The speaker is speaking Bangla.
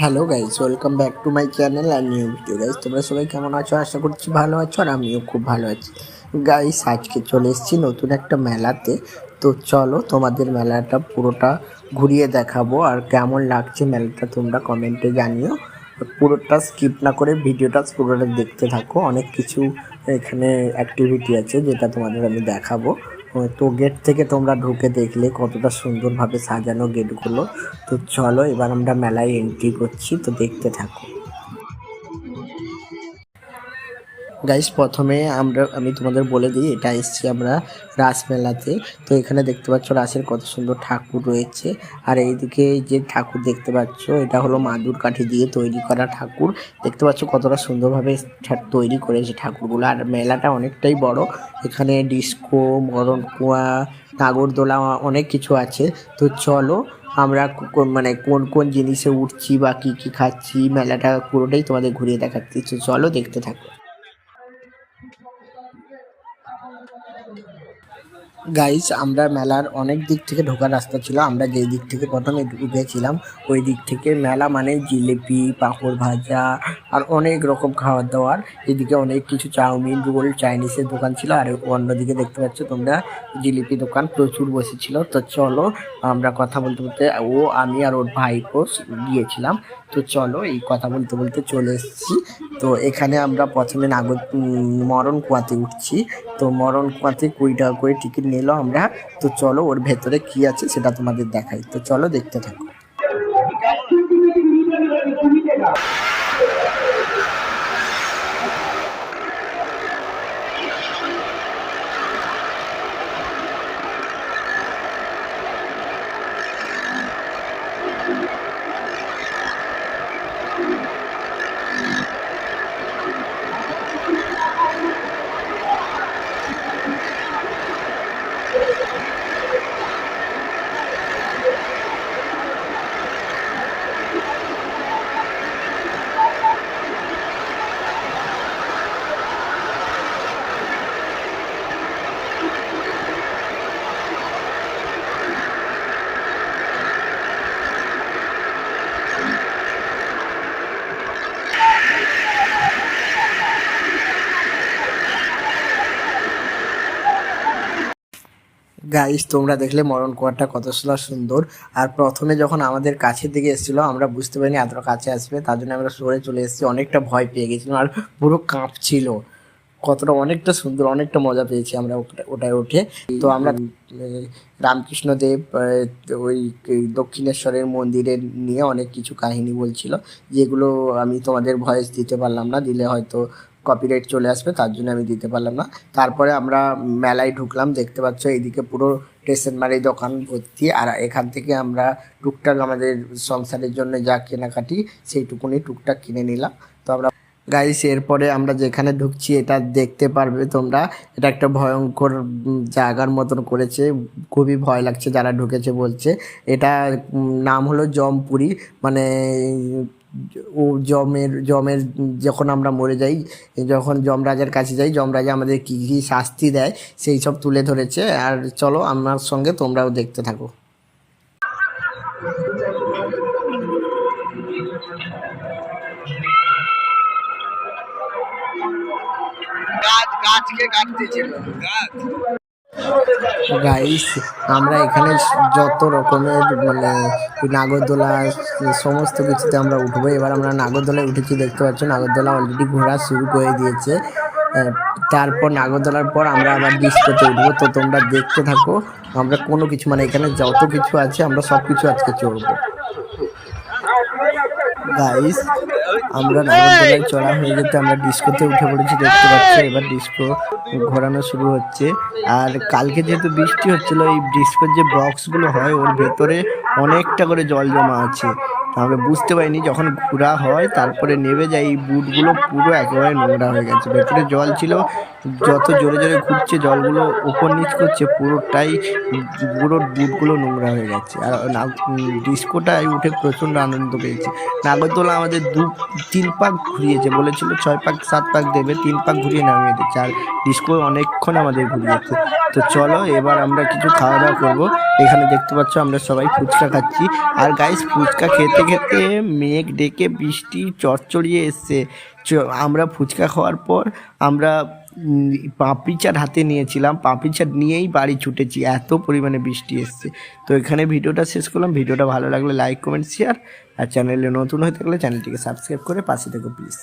Hello guys welcome back to my channel R new video guys তোমরা সবাই কেমন আছো? আশা করছি ভালো আছো আর আমিও খুব ভালো আছি। গাইস আজকে চলে এসেছি নতুন একটা মেলাতে। তো চলো তোমাদের মেলাটা পুরোটা ঘুরিয়ে দেখাবো আর কেমন লাগছে মেলাটা তোমরা কমেন্টে জানিও। পুরোটা স্কিপ না করে ভিডিওটা পুরোটা দেখতে থাকো। অনেক কিছু এখানে অ্যাক্টিভিটি আছে যেটা তোমাদের আমি দেখাবো। তো গেট থেকে তোমরা ঢুকে দেখলে কতটা সুন্দরভাবে সাজানো গেটগুলো তো চলো এবার আমরা মেলায় এন্ট্রি করছি, তো দেখতে থাকো। গাইস প্রথমে আমরা, আমি তোমাদের বলে দিই, এটা এসছি আমরা রাসমেলাতে। তো এখানে দেখতে পাচ্ছ রাসের কত সুন্দর ঠাকুর রয়েছে। আর এইদিকে যে ঠাকুর দেখতে পাচ্ছ, এটা হলো মাদুর কাঠি দিয়ে তৈরি করা ঠাকুর। দেখতে পাচ্ছ কতটা সুন্দরভাবে তৈরি করেছে ঠাকুরগুলো। আর মেলাটা অনেকটাই বড়। এখানে ডিস্কো মরণ কুয়া নাগরদোলা অনেক কিছু আছে। তো চলো, আমরা মানে কোন কোন জিনিসে উঠছি বা কি কি খাচ্ছি, মেলাটা পুরোটাই তোমাদের ঘুরিয়ে দেখাচ্ছি। চলো দেখতে থাকো। গাইস আমরা মেলার অনেক দিক থেকে ঢোকার রাস্তা ছিল। আমরা যেই দিক থেকে প্রথমে ঢুকেছিলাম ওই দিক থেকে মেলা মানে জিলিপি, পাঁপড় ভাজা আর অনেক রকম খাবার দাবার এদিকে অনেক কিছু চাউমিন, রোল, চাইনিজের দোকান ছিল আর অন্যদিকে দেখতে পাচ্ছ তোমরা জিলিপি দোকান প্রচুর বসেছিল। তো চলো, আমরা কথা বলতে বলতে ও, আমি আর ওর ভাইপো গিয়েছিলাম। তো চলো, এই কথা বলতে বলতে চলে এসেছি। তো এখানে আমরা প্রথমে নাগর মরণ কুয়াতে উঠছি। তো মরণ কুয়াতে কুড়ি টাকা করে টিকিট নিল আমরা। তো চলো ওর ভেতরে কি আছে সেটা তোমাদের দেখাই। তো চলো দেখতে থাকো। গাইস তোমরা দেখলে মরণ কুয়াটা কত সুন্দর আর প্রথমে যখন আমাদের কাছের দিকে এসেছিল, আমরা বুঝতে পারিনি এতটা কাছে আসবে, তার জন্য আমরা সরে চলে এসেছি, অনেকটা ভয় পেয়ে গেছিলাম, আর পুরো কাঁপছিল। কতটা অনেকটা সুন্দর, অনেকটা মজা পেয়েছি আমরা ওটা- ওটায় উঠে। তো আমরা রামকৃষ্ণদেব ওই দক্ষিণেশ্বরের মন্দিরে নিয়ে অনেক কিছু কাহিনী বলছিল, যেগুলো আমি তোমাদের ভয়েস দিতে পারলাম না, দিলে হয়তো কপিরাইট চলে আসবে, তার জন্য আমি দিতে পারলাম না। তারপরে আমরা মেলায় ঢুকলাম, দেখতে পাচ্ছ এইদিকে পুরো স্টেশনারি দোকান ভর্তি, আর এখান থেকে আমরা টুকটাক আমাদের সংসারের জন্য যা কেনাকাটি, সেইটুকুনি টুকটাক কিনে নিলাম। গাইস এরপরে আমরা যেখানে ঢুকছি, এটা দেখতে পারবে তোমরা। এটা একটা ভয়ঙ্কর জায়গার মতন করেছে। খুবই ভয় লাগছে যারা ঢুকেছে বলছে। এটা নাম হলো জমপুরি। মানে ও, জমের জমের, যখন আমরা মরে যাই, যখন যমরাজার কাছে যাই, যমরাজা আমাদের কী কী শাস্তি দেয়, সেই সব তুলে ধরেছে। আর চলো, আমার সঙ্গে তোমরাও দেখতে থাকো। গাইস আমরা এখানে যত রকমের মানে নাগরদোলা, সমস্ত কিছুতে আমরা উঠবো। এবার আমরা নাগরদোলায় উঠেছি, দেখতে পাচ্ছ, নাগরদোলা অলরেডি ঘোরা শুরু করে দিয়েছে। তারপর নাগরদোলার পর আমরা আবার ডিস্কোতে উঠবো। তো তোমরা দেখতে থাকো, আমরা কোনো কিছু মানে এখানে যত কিছু আছে, আমরা সব কিছু আজকে চড়বো। গাইস আমরা নাগরদোলায় চড়া হয়ে যেতে আমরা ডিস্কোতে উঠে পড়েছি, দেখতে পাচ্ছি? এবার ডিস্কো ঘোরানো শুরু হচ্ছে। আর কালকে যেহেতু বৃষ্টি হচ্ছিল, এই ডিস্কোর যে বক্সগুলো হয়, ওর ভেতরে অনেকটা করে জল জমা আছে। আমরা বুঝতে পারিনি। যখন ঘোরা হয়, তারপরে নেমে যায়, এই বুটগুলো পুরো একেবারে নোংরা হয়ে গেছে। ভেতরে জল ছিল, যত জোরে জোরে ঘুরছে, জলগুলো উপর নিচ করছে, পুরোটাই পুরো বুটগুলো নোংরা হয়ে গেছে। আর ডিস্কোটায় উঠে প্রচণ্ড আনন্দ পেয়েছি। নাগরদোলা আমাদের দু, তিন পাক ঘুরিয়েছে, বলেছিল ছয় পাক, সাত পাক দেবে, তিন পাক ঘুরিয়ে নামিয়ে দিচ্ছে। আর ডিস্কো অনেকক্ষণ আমাদের ঘুরিয়েছে। তো চলো, এবার আমরা কিছু খাওয়া দাওয়া করব। এখানে দেখতে পাচ্ছ, আমরা সবাই ফুচকা খাচ্ছি। আর গাইস ফুচকা খেতে খেতে মেঘ ডেকে বৃষ্টি চড়চড়িয়ে এসছে। আমরা ফুচকা খাওয়ার পর আমরা পাঁপড়ি চাট হাতে নিয়েছিলাম। পাঁপড়ি চাট নিয়েই বাড়ি ছুটেছি। এত পরিমাণে বৃষ্টি এসছে। তো এখানে ভিডিওটা শেষ করলাম। ভিডিওটা ভালো লাগলে লাইক কমেন্ট শেয়ার আর চ্যানেলে নতুন হয়ে থাকলে চ্যানেলটিকে সাবস্ক্রাইব করে পাশে থেকো প্লিজ